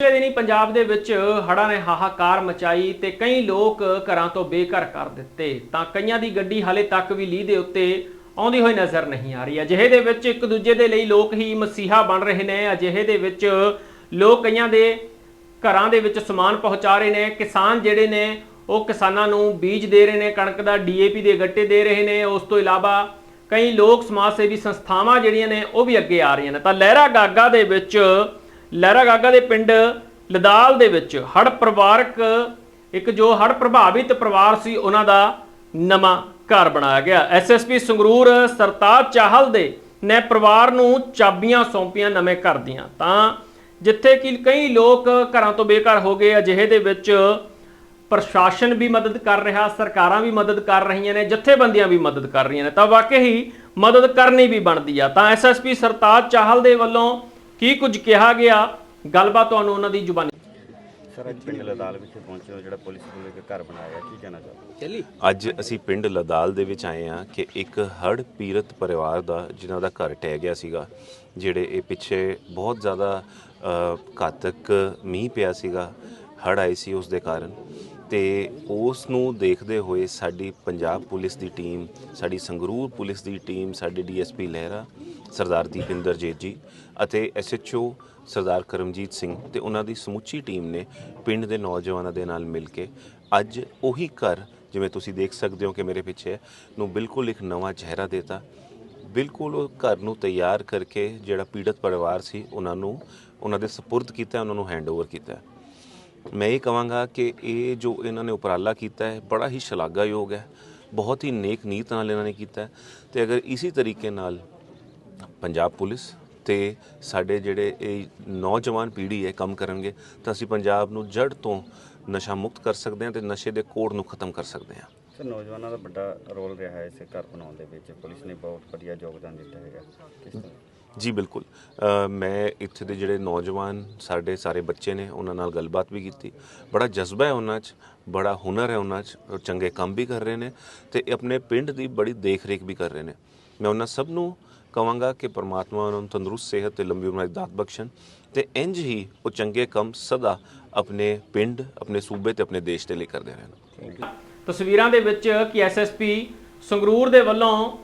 ਪਿਛਲੇ ਦਿਨੀ ਪੰਜਾਬ ਦੇ ਵਿੱਚ ਹੜ੍ਹਾਂ ਨੇ ਹਾਹਾਕਾਰ ਮਚਾਈ ਤੇ ਕਈ ਲੋਕ ਘਰਾਂ ਤੋਂ ਬੇਘਰ ਕਰ ਦਿੱਤੇ। ਤਾਂ ਕਈਆਂ ਦੀ ਗੱਡੀ ਹਾਲੇ ਤੱਕ ਵੀ ਲੀਹ ਦੇ ਉੱਤੇ ਆਉਂਦੀ ਹੋਈ ਨਜ਼ਰ ਨਹੀਂ ਆ ਰਹੀ। ਅਜਿਹੇ ਦੇ ਵਿੱਚ ਇੱਕ ਦੂਜੇ ਦੇ ਲਈ ਲੋਕ ਹੀ ਮਸੀਹਾ ਬਣ ਰਹੇ ਨੇ। ਅਜਿਹੇ ਦੇ ਵਿੱਚ ਲੋਕ ਕਈਆਂ ਦੇ ਘਰਾਂ ਦੇ ਵਿੱਚ ਸਮਾਨ ਪਹੁੰਚਾ ਰਹੇ ਨੇ। ਕਿਸਾਨ ਜਿਹੜੇ ਨੇ, ਉਹ ਕਿਸਾਨਾਂ ਨੂੰ ਬੀਜ ਦੇ ਰਹੇ ਨੇ, ਕਣਕ ਦਾ ਡੀਏਪੀ ਦੇ ਗੱਟੇ ਦੇ ਰਹੇ ਨੇ। ਉਸ ਤੋਂ ਇਲਾਵਾ ਕਈ ਲੋਕ ਸਮਾਜ ਸੇਵੀ ਸੰਸਥਾਵਾਂ ਜਿਹੜੀਆਂ ਨੇ, ਉਹ ਵੀ ਅੱਗੇ ਆ ਰਹੀਆਂ ਨੇ। ਤਾਂ ਲਹਿਰਾ ਗਾਗਾ ਦੇ ਵਿੱਚ ਲਹਿਰਾ ਗਾਗਾ ਦੇ ਪਿੰਡ ਲਦਾਲ ਦੇ ਵਿੱਚ ਹੜ ਪਰਿਵਾਰਕ ਇੱਕ ਜੋ ਹੜ ਪ੍ਰਭਾਵਿਤ ਪਰਿਵਾਰ ਸੀ, ਉਹਨਾਂ ਦਾ ਨਵਾਂ ਘਰ ਬਣਾਇਆ ਗਿਆ। ਐਸਐਸਪੀ ਸੰਗਰੂਰ ਸਰਤਾਜ ਚਾਹਲ ਦੇ ਨੇ ਪਰਿਵਾਰ ਨੂੰ ਚਾਬੀਆਂ ਸੌਂਪੀਆਂ ਨਵੇਂ ਘਰ ਦੀਆਂ। ਤਾਂ ਜਿੱਥੇ ਕਿ ਕਈ ਲੋਕ ਘਰਾਂ ਤੋਂ ਬੇਘਰ ਹੋ ਗਏ, ਅਜਿਹੇ ਦੇ ਵਿੱਚ ਪ੍ਰਸ਼ਾਸਨ ਵੀ ਮਦਦ ਕਰ ਰਿਹਾ, ਸਰਕਾਰਾਂ ਵੀ ਮਦਦ ਕਰ ਰਹੀਆਂ ਨੇ, ਜਥੇਬੰਦੀਆਂ ਵੀ ਮਦਦ ਕਰ ਰਹੀਆਂ ਨੇ। ਤਾਂ ਵਾਕਈ ਮਦਦ ਕਰਨੀ ਵੀ ਬਣਦੀ ਆ। ਤਾਂ ਐਸਐਸਪੀ ਸਰਤਾਜ ਚਾਹਲ ਦੇ ਵੱਲੋਂ ਕੀ ਕੁਝ ਕਿਹਾ ਗਿਆ? ਗੱਲਬਾਤ ਤੁਹਾਨੂੰ ਉਹਨਾਂ ਦੀ ਜ਼ੁਬਾਨੀ ਸਰ ਅੱਜ ਪਿੰਡ ਲਦਾਲ ਵਿਖੇ ਪਹੁੰਚੇ ਹੋ ਜਿਹੜਾ ਪੁਲਿਸ ਕੋਲ ਇੱਕ ਘਰ ਬਣਾਇਆ ਗਿਆ ਕੀ ਕਹਿਣਾ ਚਾਹੋਗੇ? ਅੱਜ ਅਸੀਂ ਪਿੰਡ ਲਦਾਲ ਦੇ ਵਿੱਚ ਆਏ ਹਾਂ ਕਿ ਇੱਕ ਹੜ ਪੀੜਤ ਪਰਿਵਾਰ ਦਾ ਜਿਨ੍ਹਾਂ ਦਾ ਘਰ ਟਹਿ ਗਿਆ ਸੀਗਾ ਜਿਹੜੇ ਇਹ ਪਿੱਛੇ ਬਹੁਤ ਜ਼ਿਆਦਾ ਅ, ਘਾਤਕ ਮੀਂਹ ਪਿਆ ਸੀਗਾ ਹੜ ਆਈ ਸੀ ਉਸ ਦੇ ਕਾਰਨ। ਤੇ ਉਸ ਨੂੰ ਦੇਖਦੇ ਹੋਏ ਸਾਡੀ ਪੰਜਾਬ ਪੁਲਿਸ ਦੀ ਟੀਮ, ਸਾਡੀ ਸੰਗਰੂਰ ਪੁਲਿਸ ਦੀ ਟੀਮ, ਸਾਡੇ D S P Lehra, Sardar Deepinder Jeet ji ਅਤੇ ਐਸਐਚਓ ਸਰਦਾਰ ਕਰਮਜੀਤ ਸਿੰਘ ਤੇ ਉਹਨਾਂ ਦੀ ਸਮੁੱਚੀ ਟੀਮ ਨੇ ਪਿੰਡ ਦੇ ਨੌਜਵਾਨਾਂ ਦੇ ਨਾਲ ਮਿਲ ਕੇ ਅੱਜ ਉਹੀ ਘਰ, ਜਿਵੇਂ ਤੁਸੀਂ ਦੇਖ ਸਕਦੇ ਹੋ ਕਿ ਮੇਰੇ ਪਿੱਛੇ ਨੂੰ ਬਿਲਕੁਲ ਇੱਕ ਨਵਾਂ ਚਿਹਰਾ ਦੇਤਾ। ਬਿਲਕੁਲ ਉਹ ਘਰ ਨੂੰ ਤਿਆਰ ਕਰਕੇ ਜਿਹੜਾ ਪੀੜਤ ਪਰਿਵਾਰ ਸੀ, ਉਹਨਾਂ ਨੂੰ, ਉਹਨਾਂ ਦੇ ਸਪੁਰਦ ਕੀਤਾ, ਉਹਨਾਂ ਨੂੰ ਹੈਂਡਓਵਰ ਕੀਤਾ। ਮੈਂ ਇਹ ਕਹਾਂਗਾ ਕਿ ਇਹ ਜੋ ਇਹਨਾਂ ਨੇ ਉਪਰਾਲਾ ਕੀਤਾ ਹੈ, ਬੜਾ ਹੀ ਸ਼ਲਾਘਾਯੋਗ ਹੈ, ਬਹੁਤ ਹੀ ਨੇਕ ਨੀਤ ਨਾਲ ਇਹਨਾਂ ਨੇ ਕੀਤਾ ਹੈ। ਤੇ ਅਗਰ ਇਸੇ ਤਰੀਕੇ ਨਾਲ ਪੰਜਾਬ ਪੁਲਿਸ ਤੇ ਸਾਡੇ ਜਿਹੜੇ ਇਹ ਨੌਜਵਾਨ ਪੀੜ੍ਹੀ ਹੈ ਕੰਮ ਕਰਨਗੇ, ਤਾਂ ਅਸੀਂ ਪੰਜਾਬ ਨੂੰ ਜੜ ਤੋਂ ਨਸ਼ਾ ਮੁਕਤ ਕਰ ਸਕਦੇ ਹਾਂ ਤੇ ਨਸ਼ੇ ਦੇ ਕੋੜ ਨੂੰ ਖਤਮ ਕਰ ਸਕਦੇ ਹਾਂ। ਸਰ ਨੌਜਵਾਨਾਂ ਦਾ ਵੱਡਾ ਰੋਲ ਰਿਹਾ ਹੈ ਇਸ ਘਰ ਬਣਾਉਣ ਦੇ ਵਿੱਚ। ਪੁਲਿਸ ਨੇ ਬਹੁਤ ਵਧੀਆ ਯੋਗਦਾਨ ਦਿੱਤਾ ਹੈਗਾ। ਕਿਸ ਤਰ੍ਹਾਂ? ਜੀ ਬਿਲਕੁਲ। ਅ, ਮੈਂ ਇੱਥੇ ਦੇ ਜਿਹੜੇ ਨੌਜਵਾਨ ਸਾਡੇ ਸਾਰੇ ਬੱਚੇ ਨੇ ਉਹਨਾਂ ਨਾਲ ਗੱਲਬਾਤ ਵੀ ਕੀਤੀ। ਬੜਾ ਜਜ਼ਬਾ ਹੈ ਉਹਨਾਂ 'ਚ ਬੜਾ ਹੁਨਰ ਹੈ ਉਹਨਾਂ 'ਚ ਉਹ ਚੰਗੇ ਕੰਮ ਵੀ ਕਰ ਰਹੇ ਨੇ ਤੇ ਆਪਣੇ ਪਿੰਡ ਦੀ ਬੜੀ ਦੇਖ-ਰੇਖ ਵੀ ਕਰ ਰਹੇ ਨੇ। ਮੈਂ ਉਹਨਾਂ ਸਭ ਨੂੰ ਕਵਾਂਗਾ ਕਿ ਪ੍ਰਮਾਤਮਾ ਉਹਨਾਂ ਨੂੰ ਤੰਦਰੁਸਤ ਸਿਹਤ ਤੇ ਲੰਬੀ ਉਮਰ ਦੀ ਦਾਤ ਬਖਸ਼ਣ ਤੇ ਇੰਜ ਹੀ ਉਹ ਚੰਗੇ ਕੰਮ ਸਦਾ ਆਪਣੇ ਪਿੰਡ ਆਪਣੇ ਸੂਬੇ ਤੇ ਆਪਣੇ ਦੇਸ਼ ਦੇ ਲਈ ਕਰਦੇ ਰਹਿਣ। ਤਸਵੀਰਾਂ ਦੇ ਵਿੱਚ ਕਿ ਐਸਐਸਪੀ ਸੰਗਰੂਰ ਦੇ ਵੱਲੋਂ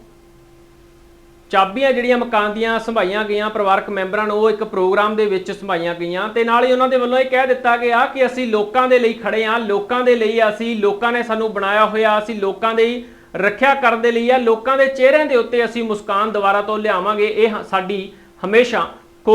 ਚਾਬੀਆਂ ਜਿਹੜੀਆਂ ਮਕਾਨ ਦੀਆਂ ਸੰਭਾਈਆਂ ਗਈਆਂ, ਪਰਿਵਾਰਕ ਮੈਂਬਰਾਂ ਨੂੰ ਉਹ ਇੱਕ ਪ੍ਰੋਗਰਾਮ ਦੇ ਵਿੱਚ ਸੰਭਾਈਆਂ ਗਈਆਂ ਤੇ ਨਾਲ ਹੀ ਉਹਨਾਂ ਦੇ ਵੱਲੋਂ ਇਹ ਕਹਿ ਦਿੱਤਾ ਗਿਆ ਕਿ ਅਸੀਂ ਲੋਕਾਂ ਦੇ ਲਈ ਖੜੇ ਹਾਂ, ਲੋਕਾਂ ਦੇ ਲਈ ਅਸੀਂ, ਲੋਕਾਂ ਨੇ ਸਾਨੂੰ ਬਣਾਇਆ ਹੋਇਆ, ਅਸੀਂ ਲੋਕਾਂ ਦੀ ਰੱਖਿਆ ਕਰਨ ਦੇ ਲਈ ਆ ਲੋਕਾਂ ਦੇ ਚਿਹਰਿਆਂ ਦੇ ਉੱਤੇ ਅਸੀਂ ਮੁਸਕਾਨ ਦੁਬਾਰਾ ਤੋਂ ਲਿਆਵਾਂਗੇ, ਇਹ ਹ- ਸਾਡੀ ਹਮੇਸ਼ਾ